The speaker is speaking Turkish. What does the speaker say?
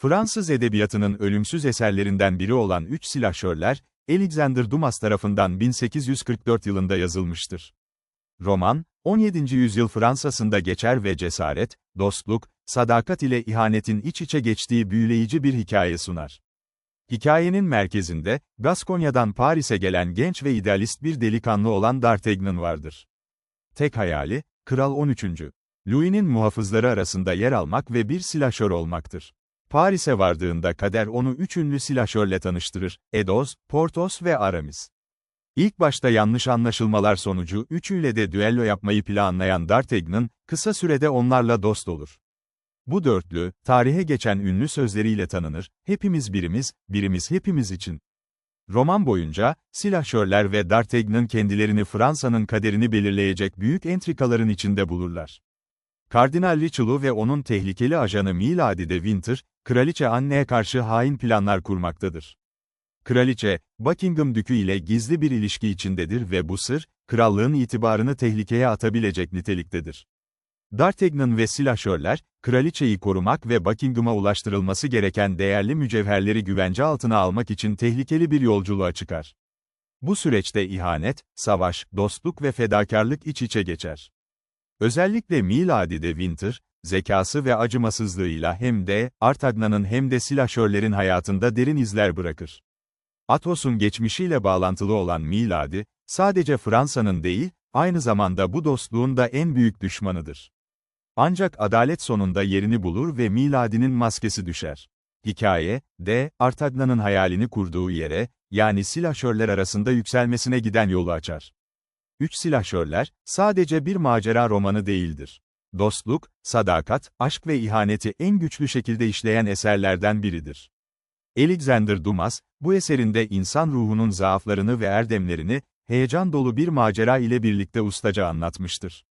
Fransız edebiyatının ölümsüz eserlerinden biri olan Üç Silahşörler, Alexander Dumas tarafından 1844 yılında yazılmıştır. Roman, 17. yüzyıl Fransa'sında geçer ve cesaret, dostluk, sadakat ile ihanetin iç içe geçtiği büyüleyici bir hikaye sunar. Hikayenin merkezinde, Gaskonya'dan Paris'e gelen genç ve idealist bir delikanlı olan D'Artagnan vardır. Tek hayali, Kral 13. Louis'nin muhafızları arasında yer almak ve bir silahşör olmaktır. Paris'e vardığında kader onu üç ünlü silahşörle tanıştırır, Edoz, Porthos ve Aramis. İlk başta yanlış anlaşılmalar sonucu üçüyle de düello yapmayı planlayan D'Artagnan, kısa sürede onlarla dost olur. Bu dörtlü, tarihe geçen ünlü sözleriyle tanınır, hepimiz birimiz, birimiz hepimiz için. Roman boyunca, silahşörler ve D'Artagnan kendilerini Fransa'nın kaderini belirleyecek büyük entrikaların içinde bulurlar. Kardinal Richelieu ve onun tehlikeli ajanı Milady de Winter, Kraliçe Anne'ye karşı hain planlar kurmaktadır. Kraliçe, Buckingham Dükü ile gizli bir ilişki içindedir ve bu sır, krallığın itibarını tehlikeye atabilecek niteliktedir. D'Artagnan ve silahşörler, kraliçeyi korumak ve Buckingham'a ulaştırılması gereken değerli mücevherleri güvence altına almak için tehlikeli bir yolculuğa çıkar. Bu süreçte ihanet, savaş, dostluk ve fedakarlık iç içe geçer. Özellikle Milady de Winter, zekası ve acımasızlığıyla hem de, Artagnan'ın hem de silahşörlerin hayatında derin izler bırakır. Athos'un geçmişiyle bağlantılı olan Milady, sadece Fransa'nın değil, aynı zamanda bu dostluğun da en büyük düşmanıdır. Ancak adalet sonunda yerini bulur ve Milady'nin maskesi düşer. Hikaye, de, Artagnan'ın hayalini kurduğu yere, yani silahşörler arasında yükselmesine giden yolu açar. Üç Silahşörler, sadece bir macera romanı değildir. Dostluk, sadakat, aşk ve ihaneti en güçlü şekilde işleyen eserlerden biridir. Alexander Dumas, bu eserinde insan ruhunun zaaflarını ve erdemlerini, heyecan dolu bir macera ile birlikte ustaca anlatmıştır.